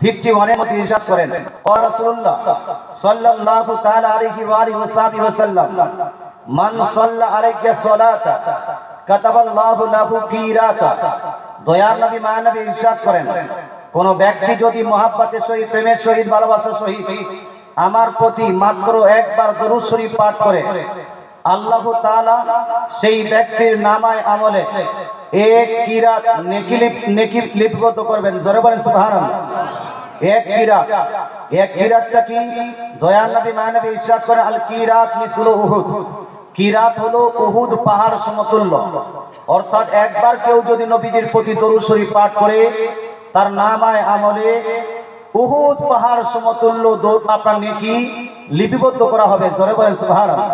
Fifty ওয়ানের মধ্যে ইরশাদ করেন। ও রাসূলুল্লাহ, সাল্লাল্লাহু তাআলা আলাইহি ওয়া আলিহি মান সাল্লা সালাতা, কাতাবাল্লাহু লাহু কিরাতা দয়ার নবী মানবী ইরশাদ করেন। কোন ব্যক্তি যদি মহাব্বতের সহিত, প্রেমের সহিত, ভালোবাসার সহিত আমার প্রতি মাত্র একবার দরুদ শরীফ পাঠ করে, আল্লাহ তাআলা সেই ব্যক্তির নামায় আমলে এক কিরাত নেকি নেকি লিপিবদ্ধ করবেন, জোরে বলেন সুবহানাল্লাহ। এক কিরাত এক কিরাতটা কি? দয়াল নবী মানবী ইরশাদ করেন আল কিরাত মিসলু উহুদ। কিরাত হলো উহুদ পাহাড় সমতুল্য। অর্থাৎ একবার কেউ যদি নবীজির প্রতি দরুদ শরীফ পাঠ করে, তার নামায় আমলে উহুদ পাহাড় সমতুল্য দৌড় আপনার নেকি লিপিবদ্ধ করা হবে, জোরে বলেন সুবহানাল্লাহ।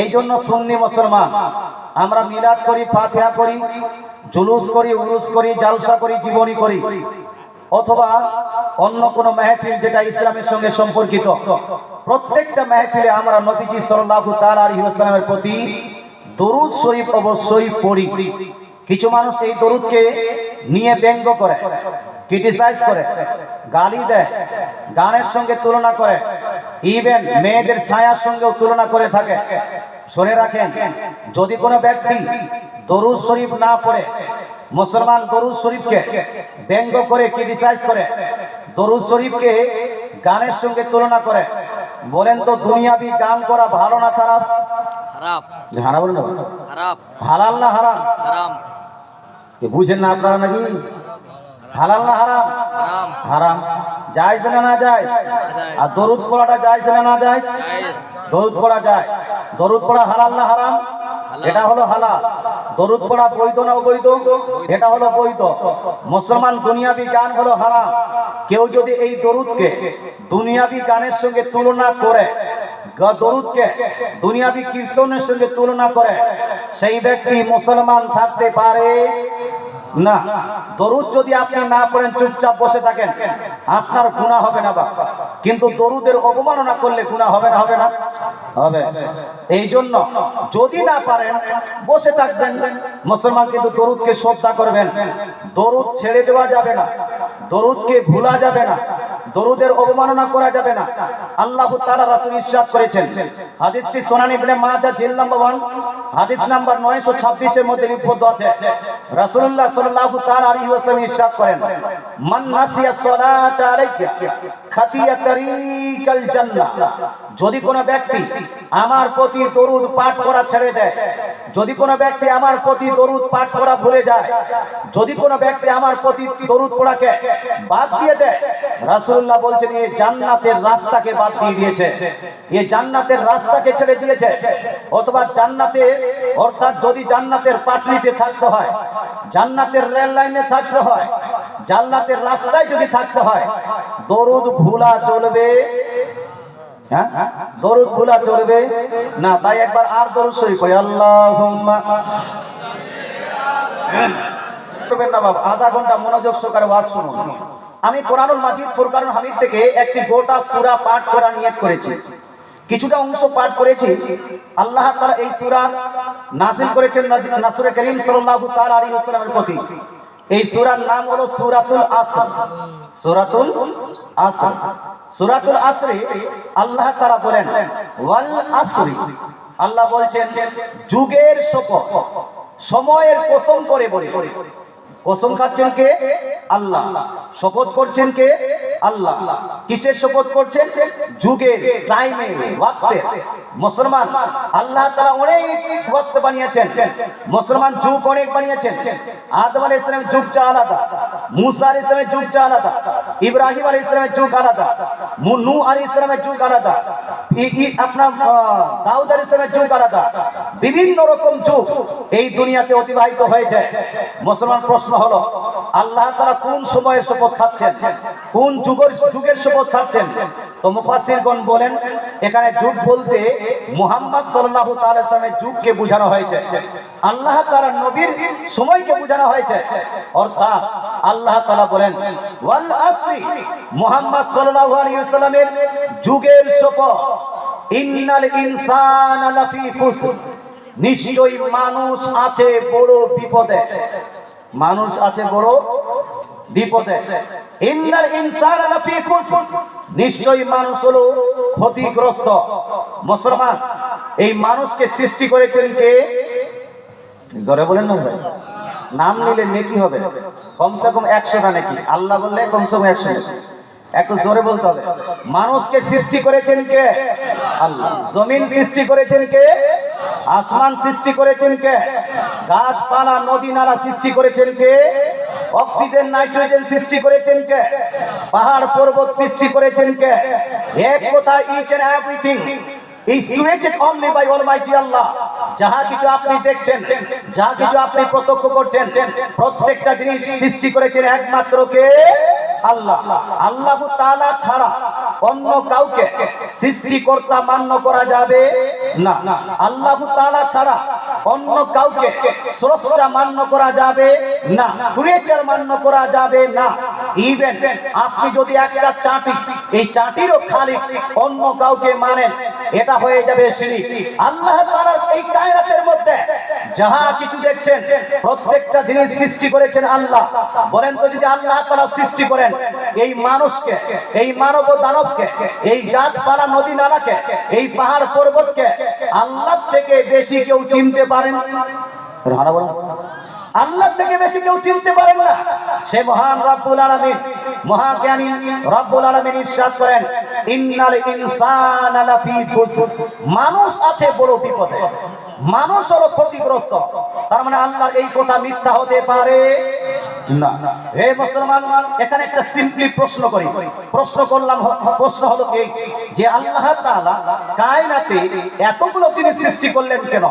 এই জন্য সুন্নি মুসলমান আমরা মিলাদ করি, ফাতিহা করি, জুলুস করি উরুস করি, জালসা করি, জীবনী করি। অথবা অন্য কোন মেহফিল যেটা ইসলামের সঙ্গে সম্পর্কিত। প্রত্যেকটা মেহফিলে আমরা নবীজি সাল্লাল্লাহু তাআলা আলাইহি ওয়াসাল্লামের প্রতি দরুদ শরীফ অবশ্যই পড়ি। কিছু মানুষ এই দরুদকে নিয়ে ব্যঙ্গ করে ক্রিটিসাইজ করে, গালি দেয়, গানের সঙ্গে তুলনা করে ইভেন মেয়েদের ছায়ার সঙ্গেও তুলনা করে থাকে। শুনে রাখেন যদি কোনো ব্যক্তি দরুদ শরীফ না পড়ে মুসলমান দরুদ শরীফকে ব্যঙ্গ করে ক্রিটিসাইজ করে দরুদ শরীফকে গানের সঙ্গে তুলনা করে বলেন তো দুনিয়াবি গান করা ভালো না খারাপ? খারাপ। হারাম বলেন না। খারাপ। হালাল না হারাম? হারাম। বুঝেন না আপনারা নাকি? হালাল না হারাম। হারাম। জায়েজ না না জায়েজ আর দরুদ পড়াটা জায়েজ না না জায়েজ দরুদ পড়া যায়। দরুদ পড়া হালাল না হারাম? এটা হলো হালাল। দরুদ পড়া বৈধ না অবৈধ? এটা হলো বৈধ। মুসলমান দুনিয়াবি গান হলো হারাম। কেউ যদি এই দরুদকে দুনিয়াবি গানের সঙ্গে তুলনা করে দরুদকে দুনিয়াবি কীর্তনের সঙ্গে তুলনা করে সেই ব্যক্তি মুসলমান থাকতে পারে? না, দরুদ যদি আপনি না পড়েন, চুপচাপ বসে থাকেন, আপনার গুণা হবে না বা কিন্তু দরুদের অবমাননা করলে গুণা হবে না হবে না? হবে। এই জন্য যদি না পারেন, বসে থাকবেন। মুসলমান কিন্তু দরুদকে শ্রদ্ধা করবেন। দরুদ ছেড়ে দেওয়া যাবে না। দরুদকে ভুলা যাবে না। দরুদের অবমাননা করা যাবে না। আল্লাহ তাআলা রাসূল ইরশাদ করেছেন। হাদিসটি সুনান ইবনে মাজাহ, জিল নাম্বার 1 হাদিস নাম্বার 926 এর মধ্যে লিপিবদ্ধ আছে। রাসূলুল্লাহ সাল্লাল্লাহু তাআলা আলাইহি ওয়াসাল্লাম ইরশাদ করেন, মান নাসিয়া সালাতা আলাইকা, খাতিয়া তারিকাল জান্নাহ। যদি কোনো ব্যক্তি আমার প্রতি দরুদ পাঠ করা ছেড়ে দেয়, যদি কোনো ব্যক্তি আমার প্রতি দরুদ পাঠ করা ভুলে যায়, যদি কোনো ব্যক্তি আমার প্রতি দরুদ পড়াকে বাদ দিয়ে দেয়, রাসূলুল্লাহ বলছেন এই জান্নাতের রাস্তাকে বাদ দিয়ে দিয়েছে। এই জান্নাতের রাস্তাকে ছেড়ে দিয়েছে। অথবা জান্নাতে, অর্থাৎ যদি জান্নাতের পাটলিতে থাকতে হয়, জান্নাতের রেল লাইনে থাকতে হয়, জান্নাতের রাস্তায় যদি থাকতে হয়, দরুদ ভুলা চলবে। হ্যাঁ? দরুদ ভুলা চলবে? না তাই একবার আর দরুদ শরীফ পড়ি। আল্লাহুম্মা। করবেন না বাবা, আধা ঘণ্টা মনোযোগ সহকারে ওয়াজ শুনুন। আমি কোরআনুল মাজিদ ফুরকানুল হামিদ থেকে একটি গোটা সূরা পাঠ করা নিয়ত করেছি। কিছুটা অংশ পাঠ করেছি। আল্লাহ তাআলা এই সূরা নাযিল করেছেন রাসূল করিম সাল্লাল্লাহু তাআলা আলাইহি ওয়াসাল্লামের প্রতি। এই সূরার নাম হলো সূরাতুল আসর। সূরাতুল আসর। সূরাতুল আসরে আল্লাহ তাআলা বলেন আল্লাহ বলছেন, যুগের শপথ, সময়ের কসম করে বলে। কসম খাচ্ছেন কে? আল্লাহ। শপথ করছেন কে? আল্লাহ। কিসের শপথ করছেন? যুগের টাইমে মুসলমান, আল্লাহ তারা অনেক ওয়াক্ত বানিয়েছেন। মুসলমান যুগ অনেক বানিয়েছেন। আদম আলাইহিস সালামের যুগটা আলাদা, মুসা আলাইহিস সালামের যুগটা আলাদা, ইব্রাহিম আলাইহিস ইসলামের যুগ আলাদা, মু- নূহ আলাইহিস সালামের যুগ আলাদা আপনার দাউদ আলাইহিস সালামের যুগ আলাদা। বিভিন্ন রকম যুগ এই দুনিয়াতে অতিবাহিত হয়েছে। মুসলমান প্রশ্ন হলো, আল্লাহ তারা কোন সময়ের শপথ খাচ্ছেন? কোন যুগের যুগের শপথ খাচ্ছেন? তো মুফাসসিরগণ বলেন, এখানে যুগ বলতে মুহাম্মদ সাল্লাল্লাহু তাআলা সাল্লামের যুগকে বোঝানো হয়েছে। আল্লাহ তাআলা নবীর সময়কে বোঝানো হয়েছে। অর্থাৎ আল্লাহ তাআলা বলেন, ওয়াল আসরি মুহাম্মদ সাল্লাল্লাহু আলাইহি ওয়াসাল্লামের যুগের শপথ ইন্নাল ইনসানা লাফি খুসর। নিশ্চয়ই মানুষ আছে বড় বিপদে। মানুষ আছে বড় বিপদে। ইন্নাল ইনসানা লাফি খুসর নিশ্চয়ই মানুষ হলো ক্ষতিগ্রস্ত। মুসলমান, এই মানুষকে সৃষ্টি করেছেন কে? জোরে বলেন না ভাই। নাম নিলে নেকি হবে। কমসে কম একশোটা নাকি। আল্লাহ বললে কমসে কম একশো একটু জোরে বলতে হবে। মানুষকে সৃষ্টি করেছেন কে? আল্লাহ। জমিন সৃষ্টি করেছেন কে? আসমান সৃষ্টি করেছেন কে? গাছপালা, নদী, নালা সৃষ্টি করেছেন কে? অক্সিজেন, নাইট্রোজেন সৃষ্টি করেছেন কে? পাহাড় পর্বত সৃষ্টি করেছেন কে? এক কথা each and everything is created only by almighty Allah যাহা কিছু আপনি দেখছেন, যাহা কিছু আপনি প্রত্যক্ষ করছেন, প্রত্যেকটা জিনিস সৃষ্টি করেছেন একমাত্র কে? আল্লাহ। আল্লাহ তাআলা ছাড়া অন্য কাউকে সৃষ্টিকর্তা মান্য করা যাবে না। আল্লাহ তাআলা ছাড়া অন্য কাউকে স্রষ্টা মান্য করা যাবে না। ক্রিয়েচার মান্য করা যাবে না। ইভেন আপনি যদি একটা চাটি, এই চাটিরও খালি অন্য কাউকে মানেন, এটা হয়ে যাবে শিরিক। আল্লাহ তাআলার এই কায়নাতের মধ্যে যাহা কিছু দেখছেন, প্রত্যেকটা জিনিস সৃষ্টি করেছেন আল্লাহ। বলেন তো যদি আল্লাহ তারা সৃষ্টি করেন, এই মানুষকে, এই মানব দানবকে এই গাছপালা নদী নালাকে, এই পাহাড় পর্বতকে আল্লাহ থেকে বেশি কেউ চিনতে পারেন। আল্লাহ থেকে বেশি কেউ চিনতে পারেন না। সে মহান রব্বুল আলামিন, মহাজ্ঞানী রব্বুল আলামিন ইরশাদ করেন, ইন্নাল ইনসান মানুষ আছে বড় বিপদে। মানুষ হলো ক্ষতিগ্রস্ত। তার মানে আল্লাহর এই কথা মিথ্যা হতে পারে। না। হে এখানে একটা সিম্পলি প্রশ্ন করি। প্রশ্ন করলাম প্রশ্ন হলো আল্লাহ তাআলা এতগুলো জিনিস সৃষ্টি করলেন কেন?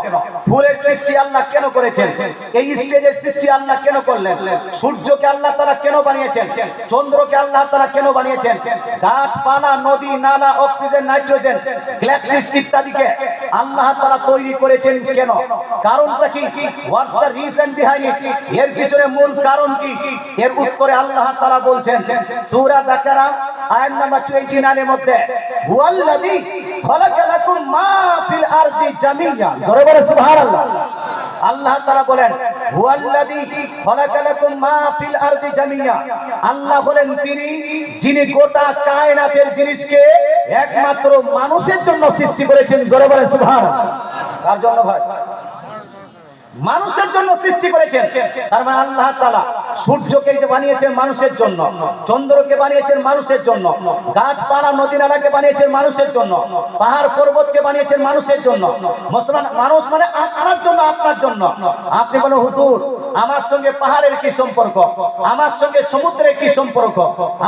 ফুলের সৃষ্টি আল্লাহ কেন করেছেন? এই স্টেজের সৃষ্টি আল্লাহ কেন করলেন? সূর্যকে আল্লাহ তাআলা কেন বানিয়েছেন? চন্দ্রকে আল্লাহ তাআলা কেন বানিয়েছেন? গাছপালা, নদী, নালা, অক্সিজেন, নাইট্রোজেন, গ্যালাক্সিস ইত্যাদিকে আল্লাহ তাআলা তৈরি করেছেন কেন? কারণটা কি? এর পিছনে মূল কারণ এর উত্তরে আল্লাহ বলছেন নাম্বার 29 এর মধ্যে বলেন তিনি, যিনি গোটা কায়নাতের জিনিসকে একমাত্র মানুষের জন্য সৃষ্টি করেছেন। জোরে বলে সুবহানাল্লাহ। জন্য মানুষের জন্য সৃষ্টি করেছেন। তার মানে আল্লাহ তাআলা সূর্যকে বানিয়েছেন মানুষের জন্য, চন্দ্রকে বানিয়েছেন মানুষের জন্য, গাছপালা নদী নালাকে বানিয়েছেন মানুষের জন্য, পাহাড় পর্বতকে বানিয়েছেন মানুষের জন্য, মুসলমান, মানুষ মানে আ- আমার জন্য, আপনার জন্য। আপনি বলেন, হুজুর আমার সঙ্গে পাহাড়ের কি সম্পর্ক? আমার সঙ্গে সমুদ্রের কি সম্পর্ক?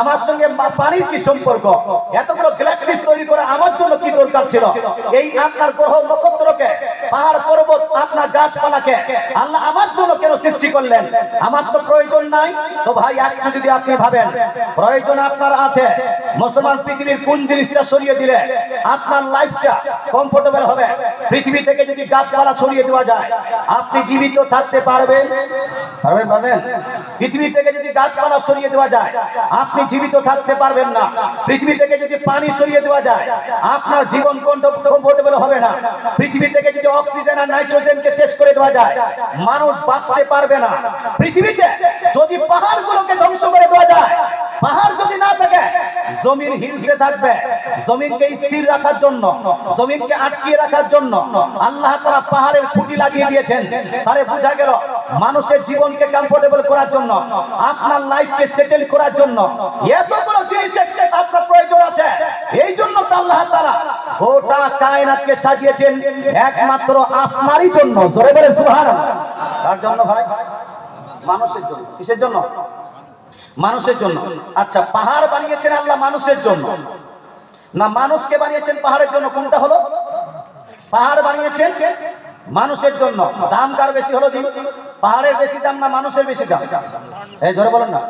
আমার সঙ্গে পানির কি সম্পর্ক? এতগুলো গ্যালাক্সিস তৈরি করে আমার জন্য কি দরকার ছিল? এই আপনার গ্রহ নক্ষত্রকে, পাহাড় পর্বত, আপনার গাছপালাকে আল্লাহ আমার জন্য কেন সৃষ্টি করলেন? আমার তো প্রয়োজন নাই। তো ভাই, একটু যদি আপনি ভাবেন, প্রয়োজন আপনার আছে। মুসলমান পৃথিবীর কোন জিনিসটা সরিয়ে দিলে আপনার লাইফটা কমফোর্টেবল হবে? পৃথিবী থেকে যদি গাছপালা ছড়িয়ে দেওয়া যায়, আপনি জীবিত থাকতে পারবেন। পারবেন পাবেন পৃথিবী থেকে যদি গাছপালা সরিয়ে দেওয়া যায়, আপনি জীবিত থাকতে পারবেন না। পৃথিবী থেকে যদি পানি সরিয়ে দেওয়া যায়, আপনার জীবন কমফোর্টেবল হবে না। পৃথিবী থেকে যদি অক্সিজেন আর নাইট্রোজেনকে শেষ করে দেওয়া যায়, মানুষ বাঁচতে পারবে না। পৃথিবীতে যদি পাহাড়গুলোকে ধ্বংস করে দেওয়া যায় পাহাড় যদি না থাকে, জমিন হিলতে থাকবে। জমিনকে স্থির রাখার জন্য, জমিনকে আটকিয়ে রাখার জন্য আল্লাহ তারা পাহাড়ের খুঁটি লাগিয়ে দিয়েছেন। তারে বোঝা গেল, মানুষের জীবনকে কমফোর্টেবল করার জন্য, আপনার লাইফকে সেটেল করার জন্য এতগুলো জিনিসের সে আপনার প্রয়োজন আছে। এই জন্য আল্লাহ তারা গোটা কায়নাতকে সাজিয়েছেন, একমাত্র আপনারই জন্য। জোরে বলে সুবহানাল্লাহ। তার জন্য ভাই? মানুষের জন্য। কিসের জন্য? মানুষের জন্য। আচ্ছা পাহাড় বানিয়েছেন আল্লাহ মানুষের জন্য। না, মানুষকে বানিয়েছেন পাহাড়ের জন্য কোনটা হলো? পাহাড় বানিয়েছেন মানুষের জন্য। দাম কার বেশি হলো পাহাড়ের বেশি দাম না মানুষের বেশি দাম? এই ধরে বলেন না।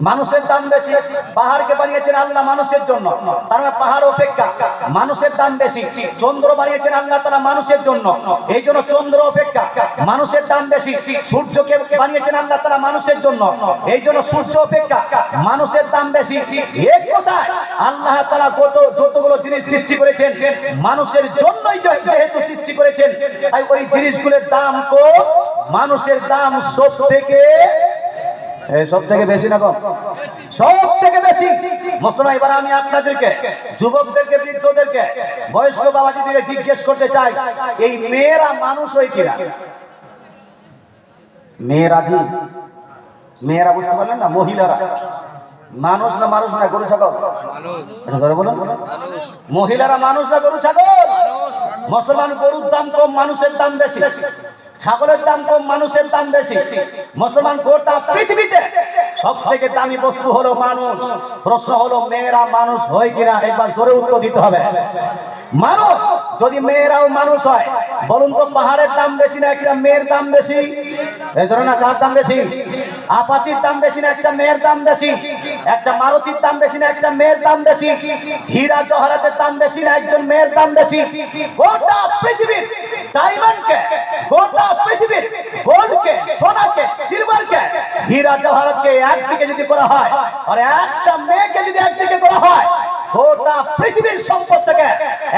মানুষের দাম বেশি। পাহাড়কে বানিয়েছেন আল্লাহ মানুষের জন্য। তার মানে পাহাড় অপেক্ষা। মানুষের দাম বেশি। চন্দ্র বানিয়েছেন আল্লাহ তারা মানুষের জন্য। এই জন্য চন্দ্র অপেক্ষা। মানুষের দাম বেশি। সূর্যকে বানিয়েছেন আল্লাহ তারা মানুষের জন্য। এই জন্য সূর্য অপেক্ষা। মানুষের দাম বেশি। এক কথায়, আল্লাহ তারা কত যতগুলো জিনিস সৃষ্টি করেছেন, মানুষের জন্যই যেহেতু সৃষ্টি করেছেন, তাই ওই জিনিসগুলোর দাম তো মানুষের দাম সব থেকে সব থেকে বেশি না কম? সব থেকে বেশি। মুসলমান এবার আমি আপনাদেরকে যুবকদেরকে বৃদ্ধদেরকে বয়স্ক বাবাজিদেরকে জিজ্ঞেস করতে চাই এই মেয়েরা মানুষ কিনা? মেয়েরা জি। মেয়েরা বুঝতে পারলেন না? মহিলারা। মানুষ না মানুষ না গরু ছাগল? বলুন। মহিলারা মানুষ না গরু ছাগল? মুসলমান গরুর দাম কম মানুষের দাম বেশি। ছাগলের দাম কম, মানুষের দাম বেশি। মুসলমান গোটা পৃথিবীতে সব থেকে দামি বস্তু হলো মানুষ। প্রশ্ন হলো, মেয়েরা মানুষ হয় কিনা? একবার জোরে উত্তর দিতে হবে। মানুষ, যদি মেয়েরাও মানুষ হয়, বলুন তো পাহাড়ের দাম বেশি না একটা মেয়ের দাম বেশি? এই ধরো না, কার দাম বেশি? আপাচির দাম বেশি না একটা মেয়ের দাম বেশি? একটা মারুতির দাম বেশি না একটা মেয়ের দাম বেশি? হীরা জহরাতের দাম বেশি না একজন মেয়ের দাম বেশি? গোটা পৃথিবীর ডায়মন্ডকে, গোটা পৃথিবীর গোল্ডকে, সোনাকে, সিলভারকে, হীরা জহরাতকে একদিকে যদি করা হয়, আর একটা মেয়েকে যদি একদিকে করা হয়, গোটা পৃথিবীর সম্পদ থেকে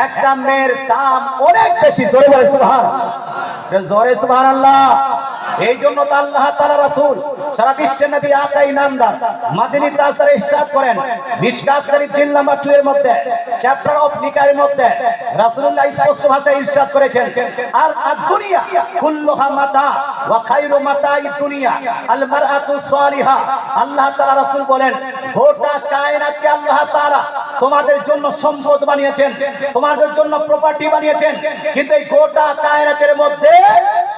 একটা মেয়ের দাম অনেক বেশি। জোরে বলে সুবহান জোরে সুবহানাল্লাহ। এই জন্য তো আল্লাহ তাআলা রাসূল সারা বিশ্বের নবী আকাই নামদার মাদিনী তাজদারে ইরশাদ করেন। শরীফ জিল নাম্বার 2 এর মধ্যে চ্যাপ্টার অফ নিকায়ের মধ্যে স্পষ্ট ভাষায় করেছেন। আর আদ-দুনিয়া কুল্লুহা মাতা ওয়া খায়রু মাতাই দুনিয়া, আল মারআতু সালিহা। আল্লাহ তাআলা রাসূল বলেন, গোটা কায়নাতকে আল্লাহ তাআলা তোমাদের জন্য সম্পদ বানিয়েছেন তোমাদের জন্য প্রপার্টি বানিয়েছেন কিন্তু এই গোটা কায়নাতের মধ্যে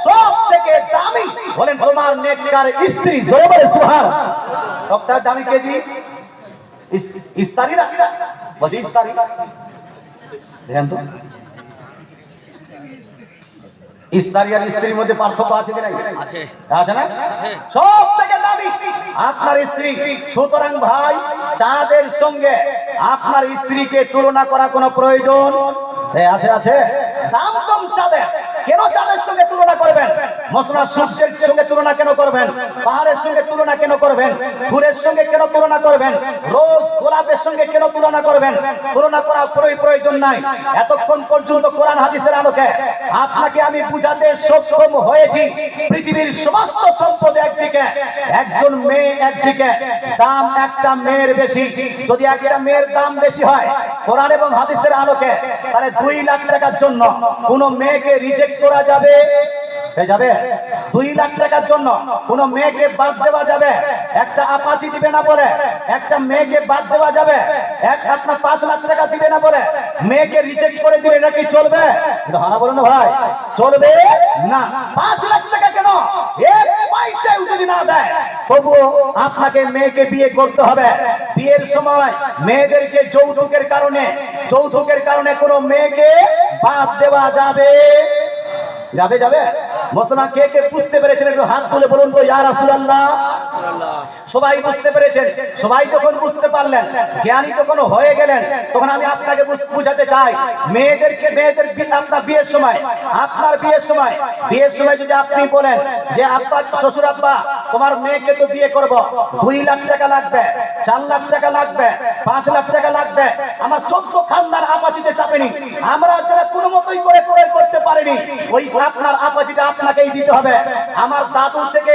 সব থেকে দামি বলেন তোমার নেককার স্ত্রী জোরে বলে সুবহান সবথেকে দামি কেজি? ইস্তারি না? বলছি ইস্তারি। দেখেন তো। ইস্তারি আর স্ত্রীর মধ্যে পার্থক্য আছে কি নাই? আছে। আছে না? সব থেকে দামি আপনার স্ত্রী। সুতরাং ভাই চাঁদের সঙ্গে আপনার স্ত্রীকে তুলনা করা কোনো প্রয়োজন? আছে আছে। দাম কম চাঁদের কেন চাঁদের সঙ্গে তুলনা করবেন? মসলা সূর্যের সঙ্গে তুলনা কেন করবেন? পাহাড়ের সঙ্গে তুলনা কেন করবেন? ফুলের সঙ্গে কেন তুলনা করবেন? রোজ গোলাপের সঙ্গে কেন তুলনা করবেন? তুলনা করা পুরোই প্রয়োজন নাই। এতক্ষণ পর্যন্ত কোরআন হাদিসের আলোকে আপনাকে আমি বুঝাতে সক্ষম হয়েছি। পৃথিবীর সমস্ত সম্পদ একদিকে, একজন মেয়ে একদিকে, দাম একটা মেয়ের বেশি। যদি একটা মেয়ের দাম বেশি হয়, কোরআন এবং হাদিসের আলোকে, তাহলে দুই লাখ টাকার জন্য কোন মেয়েকে রিজেক্ট করা যাবে। যাবে? দুই লাখ টাকার জন্য কোন মেয়েকে বাদ দেওয়া যাবে। একটা আপাচি দিবে না বলে, একটা মেয়েকে বাদ দেওয়া যাবে। এক আপনার পাঁচ লাখ টাকা দিবে না বলে, মেয়েকে রিজেক্ট করে দিবে এটা চলবে? হানা বলুন ভাই। চলবে? না। পাঁচ লাখ টাকা কেন? তবুও আপনাকে মেয়েকে বিয়ে করতে হবে। বিয়ের সময় মেয়েদেরকে যৌতুকের কারণে যৌতুকের কারণে কোনো মেয়েকে বাদ দেওয়া যাবে। যাবে যাবে? মুসলমান কে কে বুঝতে পেরেছেন? একটু হাত তুলে বলুন তো ইয়ার রাসূলুল্লাহ। সবাই বুঝতে পেরেছেন? সবাই যখন বুঝতে পারলেন, জ্ঞানী যখন হয়ে গেলেন, তখন আমি আপনাকে বুঝাতে চাই। মেয়েদেরকে, মেয়েদের আপনার বিয়ের সময়, আপনার বিয়ের সময় বিয়ের সময় যদি আপনি বলেন যে, আব্বা, শ্বশুর আব্বা, তোমার মেয়েকে তো বিয়ে করব। দুই লাখ টাকা লাগবে, চার লাখ টাকা লাগবে, পাঁচ লাখ টাকা লাগবে। আমার চোদ্দ খানদার আপাচিতে চাপেনি। আমরা যারা কোনো মতোই করে ক্রয় করতে পারিনি, ওই আপনার আপাচিটা আপনাকেই দিতে হবে। আমার দাদুর থেকে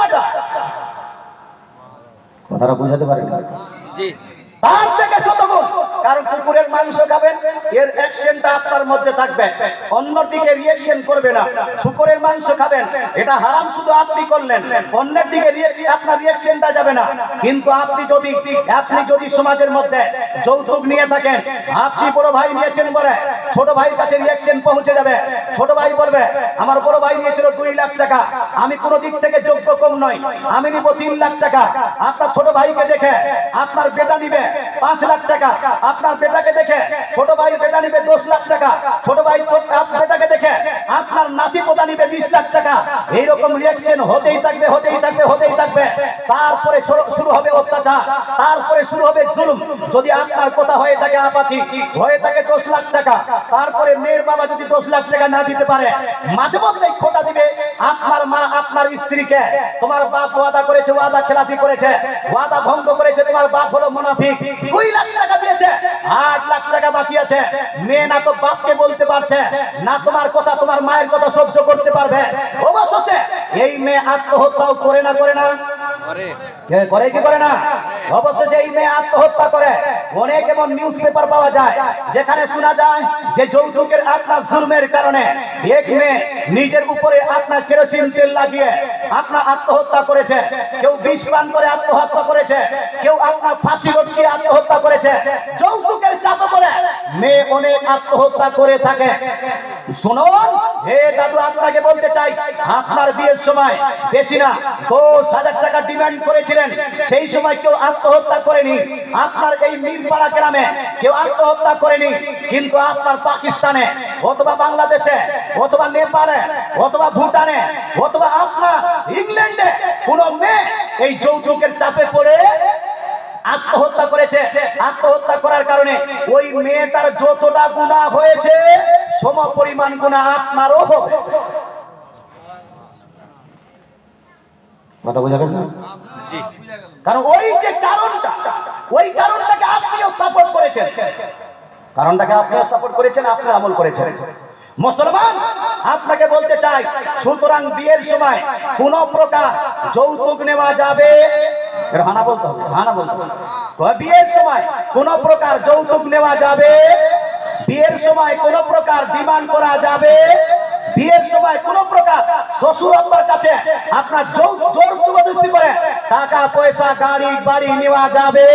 কথাটা বুঝাতে পারেন। জি। তার থেকে শতগুণ। কারণ কুকুরের মাংস খাবেন, এর অ্যাকশনটা আপনার মধ্যে থাকবে। অন্যদিকে রিয়েকশন করবে না। শুকরের মাংস খাবেন, এটা হারাম শুধু আপনি করলেন। অন্যের দিকে আপনার রিয়েকশনটা যাবে না। কিন্তু আপনি যদি আপনি যদি সমাজের মধ্যে যৌতুক নিয়ে থাকেন, আপনি বড় ভাই নিয়েছেন বলে ছোট ভাইয়ের কাছে রিয়েকশন পৌঁছে যাবে। ছোট ভাই বলবে, আমার বড় ভাই নিয়েছিল দুই লাখ টাকা। আমি কোনো দিক থেকে যোগ্য কম নয়। আমি নিব তিন লাখ টাকা। আপনার ছোট ভাইকে দেখে আপনার বেটা নিবে। পাঁচ লাখ টাকা। আপনার বেটাকে দেখে, ছোট ভাই বেটা নিবে দশ লাখ টাকা। ছোট ভাই বেটাকে দেখে, আপনার নাতি পোতা নিবে বিশ লাখ টাকা। এইরকম রিয়াকশন হতেই থাকবে হতেই থাকবে হতেই থাকবে। তারপরে শুরু- হবে অত্যাচার। তারপরে শুরু হবে জুলুম। যদি আপনার কথা হয়ে থাকে আপাচি, হয়ে থাকে দশ লাখ টাকা, তারপরে মেয়ের বাবা যদি দশ লাখ টাকা না দিতে পারে, মাঝে মধ্যে খোটা দিবে। আপনার মা আপনার স্ত্রীকে, তোমার বাপ ওয়াদা করেছে, ওয়াদা খেলাফি করেছে, ওয়াদা ভঙ্গ করেছে, তোমার বাপ হলো মুনাফিক। দুই লাখ টাকা দিয়েছে। আট লাখ টাকা বাকি আছে। মেয়ে না তো বাপকে বলতে পারছে, না তোমার কথা, তোমার মায়ের কথা সহ্য করতে পারবে। অবশ্য এই মেয়ে আত্মহত্যাও করে না করে না। করে। কি করে না? অবশেষে এই মেয়ে আত্মহত্যা করে। অনেক এমন নিউজ পেপার পাওয়া যায়, যেখানে শোনা যায় যে যৌতুকের আপনার জুলমের কারণে এক মেয়ে নিজের উপরে আপনার কেরোসিন তেল লাগিয়ে আপনার আত্মহত্যা করেছে। কেউ বিষ পান করে আত্মহত্যা করেছে। কেউ আপনার ফাঁসি লটকিয়ে আত্মহত্যা করেছে। যৌতুকের চাপে করে মেয়ে অনেক আত্মহত্যা করে থাকে। শুনুন হে দাদু, আপনাকে বলতে চাই, আপনার বিয়ের সময় বেশি না হাজার টাকা ডিমান্ড করেছিলেন। সেই সময় কেউ আত্মহত্যা করেনি। এই গ্রামে কেউ আত্মহত্যা করেনি, কিন্তু আপনার পাকিস্তানে, অথবা বাংলাদেশে, অথবা নেপালে, অথবা ভুটানে, অথবা আপনার ইংল্যান্ডে কোন মেয়ে এই যৌতুকের চাপে পড়ে আত্মহত্যা করেছে। আত্মহত্যা করার কারণে ওই মেয়েটার যতটা গুণা হয়েছে সম পরিমাণ গুণা আপনারও হবে। কথা বোঝা গেল? কারণ ওই যে কারণটা ওই কারণটাকে আপনিও সাপোর্ট করেছেন। কারণটাকে আপনিও সাপোর্ট করেছেন আপনি আমল করেছেন। মুসলমান আপনাকে বলতে চাই সুতরাং বিয়ের সময় কোন প্রকার যৌতুক নেওয়া যাবে হানা বলতে হবে, হানা বলতে হবে। বিয়ের সময় কোন প্রকার যৌতুক নেওয়া যাবে? বিয়ের সময় কোন প্রকার ডিমান্ড করা যাবে? বিয়ের সময় কোন প্রকার শ্বশুর আব্বার কাছে আপনার জোর জবরদস্তি করে টাকা, পয়সা, গাড়ি, বাড়ি নেওয়া যাবে?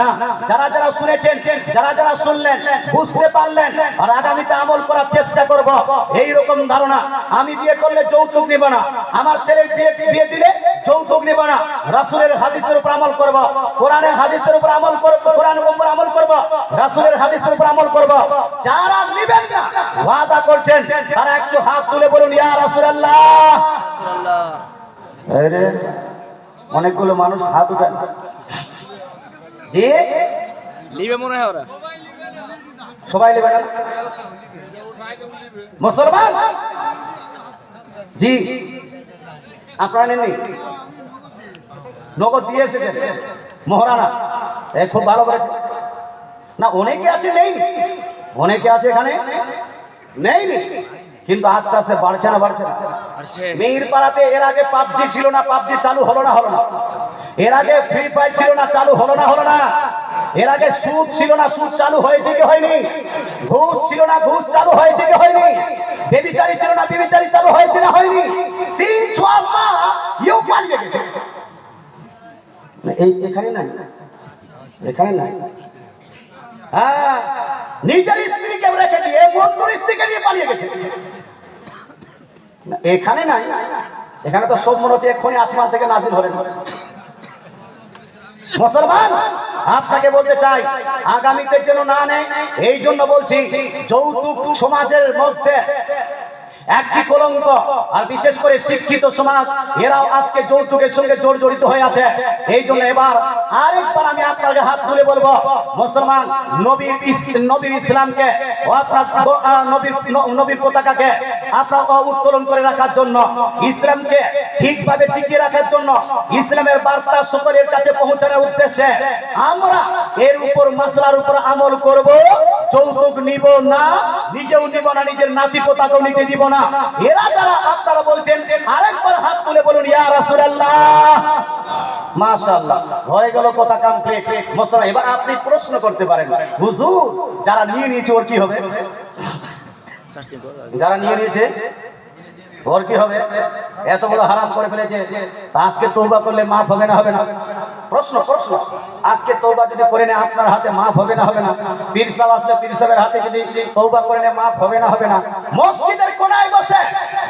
না যারা যারা শুনেছেন যারা যারা শুনলেন বুঝতে পারলেন আর আগামীতে আমল করার চেষ্টা করব এই রকম ধারণা আমি বিয়ে করলে যৌতুক নেব না। আমার ছেলে বিয়ে বিয়ে দিলে যৌতুক নেব না। রাসূলের হাদিসের উপর আমল করব কোরআনের হাদিসের উপর আমল করব কোরআনের উপর আমল করব রাসূলের হাদিসের উপর আমল করব। যারা নেবেন না ওয়াদা করছেন তারা একটু হাত তুলে বলুন ইয়া রাসূলুল্লাহ। আরে অনেকগুলো মানুষ হাত উঠান জি? লিবে মনে হয় ওরা। সবাই নেবেন না? মুসলমান? জি। আপনারা নেননি? নগদ দিয়ে এসেছেন। মহারানা এ খুব ভালো করেছে। না অনেকে আছে নেইনি। অনেকে আছে এখানে নেইনি। কিন্তু আস্তে আস্তে বাড়ছে না বাড়ছে না। মেয়ের পাড়াতে এর আগে পাবজি ছিল না পাবজি চালু হলো না হলো না। এর আগে ফ্রি ফায়ার ছিল না চালু হলো না হলো না। এর আগে সুদ ছিল না সুদ চালু হয়েছে কি হয়নি? ঘুষ ছিল না ঘুষ চালু হয়েছে কি হয়নি? বেবিচারি ছিল না বেবিচারি চালু হয়েছে না হয়নি। তিন ছোয়া মা ইউ পালিয়ে গেছে। এই এখানে নাই। এখানে নাই। হ্যাঁ নিজের স্ত্রীকে রেখে দিয়ে বন্ধুর স্ত্রীকে নিয়ে পালিয়ে গেছে। এখানে নাই। এখানে তো সব মনে হচ্ছে এক্ষুনি আসমান থেকে নাজিল হলেন মুসলমান, আপনাকে বলতে চাই, আগামীতে যেন না নেয়, এই জন্য বলছি, যৌতুক সমাজের মধ্যে একটি কলঙ্ক, আর বিশেষ করে শিক্ষিত সমাজ, এরাও আজকে যৌতুকের সঙ্গে জোর জড়িত হয়ে আছে। এই জন্য এবার আরেকবার আমি আপনাকে হাত তুলে বলব, মুসলমান নবীর নবীর ইসলামকে নবীর নবীর পতাকাকে আপনার উত্তোলন করে রাখার জন্য, ইসলামকে ঠিকভাবে টিকিয়ে রাখার জন্য, ইসলামের বার্তা সকলের কাছে পৌঁছানোর উদ্দেশ্যে আমরা এর উপর, মাসলার উপর আমল করব। যৌতুক নিব না, নিজেও নিব না, নিজের নাতি পোতাকেও নিতে দিব না। আপনি প্রশ্ন করতে পারেন। হুজুর, যারা নিয়ে নিয়েছে, ওর কি হবে? যারা নিয়ে নিয়েছে, ওর কি হবে? এত বড় হারাম করে ফেলেছে আজকে তৌবা করলে মাফ হবে না হবে না? প্রশ্ন প্রশ্ন। আজকে তৌবা যদি করে নেয়, আপনার হাতে মাফ হবে না হবে না। পীর সাহেব আসলে পীর সাহেবের হাতে যদি তৌবা করে নেয়, মাফ হবে না হবে না। মসজিদের কোনায় বসে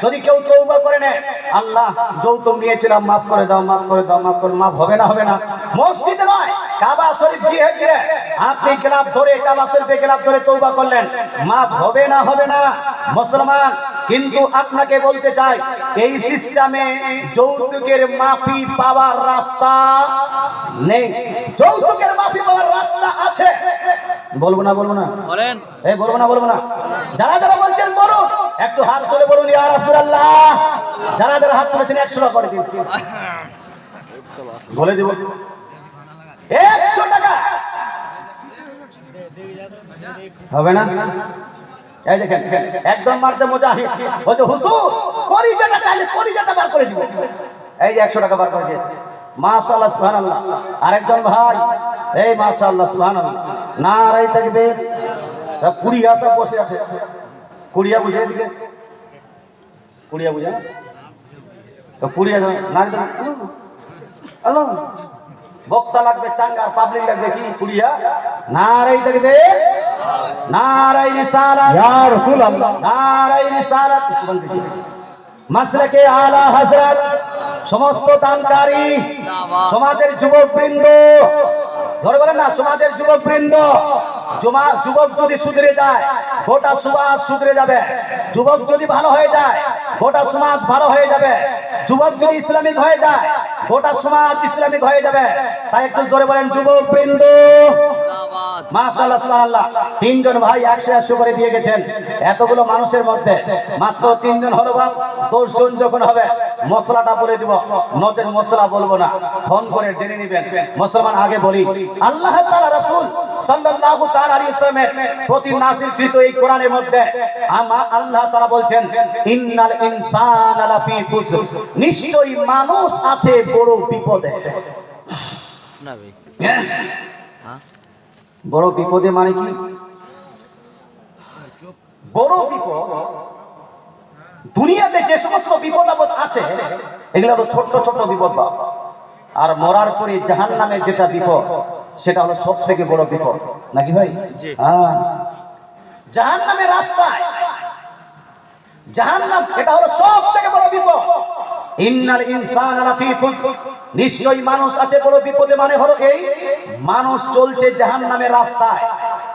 যদি কেউ তৌবা করে নেয় আল্লাহ যৌতুক নিয়েছিলাম মাফ করে দাও মাফ করে দাও মাফ করে মাফ হবে না হবে না। মসজিদে নয় কাবা শরীফ গিয়ে গিয়ে আপনি গ্লাভ ধরে কাবা শরীফে গ্লাভ ধরে তৌবা করলেন। মাফ হবে না হবে না। মুসলমান কিন্তু আপনাকে বলতে চাই এই সিস্টেমে যৌতুকের মাফি পাওয়ার রাস্তা নেই। যৌতুকের মাফি পাওয়ার রাস্তা আছে। বলব না বলব না। বলেন। এই বলব না বলব না। যারা যারা বলছেন বলুন একটু হাত তুলে বলুন ইয়া রাসূলুল্লাহ হাত তুলেছেন করে দিন। বলে দিব। একশো টাকা। হবে না? এই একদম বার করে এই যে একশো টাকা বার করে আরেকজন ভাই, এই মাশাআল্লাহ, সুবহানাল্লাহ। না রাই থাকবে কুড়িয়া সব বসে আছে। কুড়িয়া দিকে কুড়িয়া বুঝে? তো কুড়িয়া না হ্যালো বক্তা লাগবে চাঙ্গার পাবলিক লাগবে কি কুড়িয়া নারাই থাকবে নারাই রিসালাত ইয়া রাসূলুল্লাহ। নারাই রিসালাত মাসলাকে আলা হযরত সমস্ত দানকারী সমাজের যুবক বৃন্দ ধরে বলেন না সমাজের যুবক বৃন্দ যুবক যদি সুধরে যায়, গোটা সমাজ সুধরে যাবে। যুবক যদি ভালো হয়ে যায়, গোটা সমাজ ভালো হয়ে যাবে। যুবক যদি ইসলামিক হয়ে যায়, গোটা সমাজ ইসলামিক হয়ে যাবে। তাই একটু জোরে বলেন যুবক বৃন্দ তিনজন ভাই একশো একশো করে দিয়ে গেছেন। এতগুলো মানুষের মধ্যে মাত্র তিনজন হলো বাপ, দশজন যখন হবে মশলাটা বলে দিব। নতুন মশলা বলব না। ফোন করে জেনে নিবেন। মুসলমান আগে বলি আল্লাহ তাআলা রাসূল সাল্লাল্লাহু তাআলা আলাইহি ইসলামের প্রতি নাযিলকৃত এই কোরআনের মধ্যে আমা আল্লাহ তাআলা বলছেন ইন্নাল ইনসানা লাফি খুসর নিশ্চয়ই মানুষ আছে বড় বিপদে। না ভাই। বড় বিপদে মানে কি? বড় বিপদ দুনিয়াতে যে সমস্ত বিপদ আপদ আসে এগুলো হলো ছোট্ট ছোট্ট বিপদ বাপ। আর মরার পরে জাহান নামে যেটা বিপদ সেটা হলো সব থেকে বড় বিপদ। নাকি ভাই? হ্যাঁ। জাহান নামে রাস্তায় জাহান্নাম এটা হলো সব থেকে বড় বিপদ। ইন্নাল ইনসানা লাফি নিশ্চয়ই মানুষ আছে বড় বিপদে মানে হলো এই মানুষ চলছে জাহান্নামের রাস্তায়।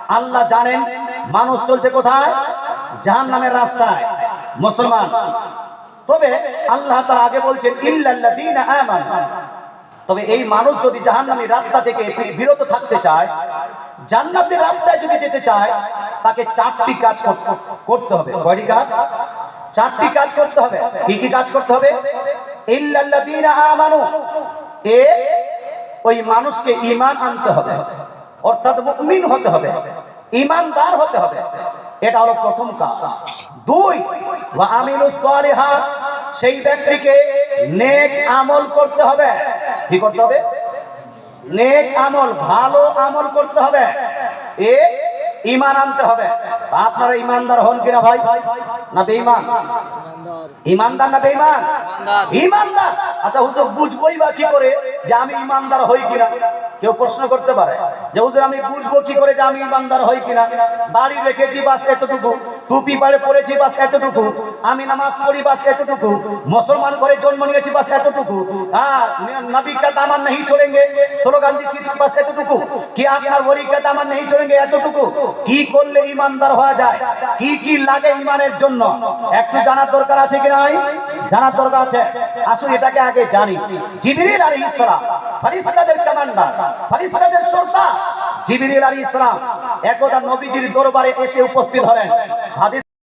আল্লাহ জানেন মানুষ চলছে কোথায়? জাহান জাহান্নামের রাস্তায়। মুসলমান। তবে আল্লাহ তাআলা আগে বলছেন, ইল্লাল্লাযীনা তবে এই মানুষ যদি জাহান্নামী রাস্তা থেকে বিরত থাকতে চায়, জান্নাতের রাস্তায় যদি যেতে চায়, তাকে চারটি কাজ করতে হবে। কয়টি কাজ? চারটি কাজ করতে হবে। কি কি কাজ করতে হবে? ইল্লাল্লাযীনা আমানু। এ, ওই মানুষকে ঈমান আনতে হবে। অর্থাৎ মুমিন হতে হবে। ঈমানদার হতে হবে। এটা হলো প্রথম কাজ। দুই সেই ব্যক্তিকে নেক আমল করতে হবে। কি করতে হবে? নেক আমল ভালো আমল করতে হবে। এ ইমান আনতে হবে। আপনারা ইমানদার হন কিনা ভাই? না বেঈমান? ইমানদার না বেঈমান। ইমানদার আচ্ছা হুজুর বুঝবই বা কি করে? যে আমি ইমানদার হই কিনা? কেউ প্রশ্ন করতে পারে। যে হুজুর, আমি বুঝব কি করে যে আমি ইমানদার হই কিনা? বাড়ি রেখেছি বাস এতটুকু, টুপি পাড়ে পড়েছি বাস এতটুকু, আমি নামাজ পড়ি বাস এতটুকু, মুসলমান করে জন্ম নিয়েছি বাস এতটুকু। আমার নেই স্লোগান দিচ্ছি বাস এতটুকু। কি আপনার নেই এতটুকু? কি করলে ইমানদার হওয়া যায়? কি কি লাগে ইমানের জন্য? একটু জানার দরকার আছে কিনা জানার দরকার আছে। আসুন এটাকে আগে জানি। জিবরিল আর সালাম ফেরেশতাদের কমান্ডার ফেরেশতাদের সর্দার জিবরিল আলী ইসলাম একদা নবীজির দরবারে এসে উপস্থিত হলেন।